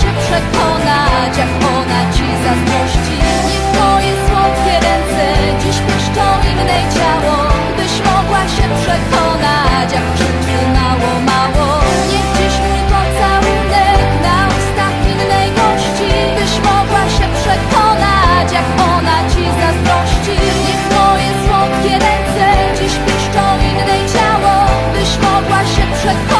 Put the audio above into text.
się przekonać, jak ona ci zazdrości. Niech twoje słodkie ręce dziś piszczą innej ciało Byś mogła się przekonać, jak krzyczy mało, mało. Niech dziś mój pocałunek na ustach innej gości Byś mogła się przekonać, jak ona ci zazdrości. Niech twoje słodkie ręce dziś piszczą innej ciało Byś mogła się przekonać.